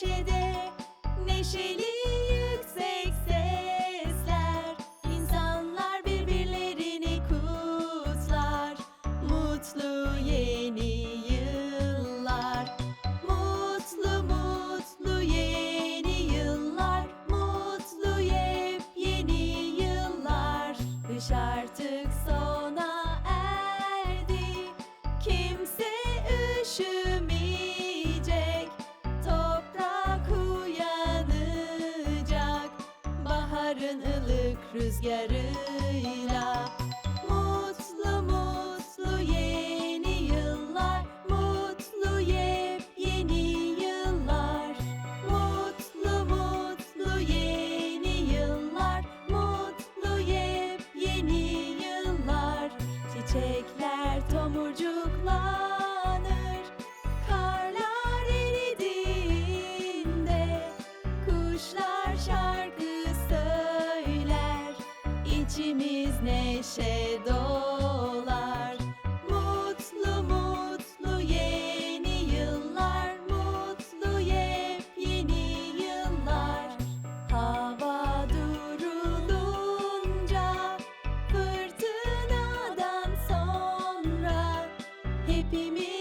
köşede Neşeli yüksek sesler. İnsanlar birbirlerini kutlar Mutlu yeni yıllar. Mutlu mutlu yeni yıllar Mutlu yepyeni yıllar. Kış artık sona Baharın ılık rüzgarıyla Mutlu mutlu yeni yıllar Mutlu yepyeni yıllar. Mutlu mutlu yeni yıllar Mutlu yepyeni yıllar. Çiçekler İçimiz neşe dolar. Mutlu mutlu yeni yıllar. Mutlu yepyeni yıllar. Hava durulunca Fırtınadan sonra Hepimiz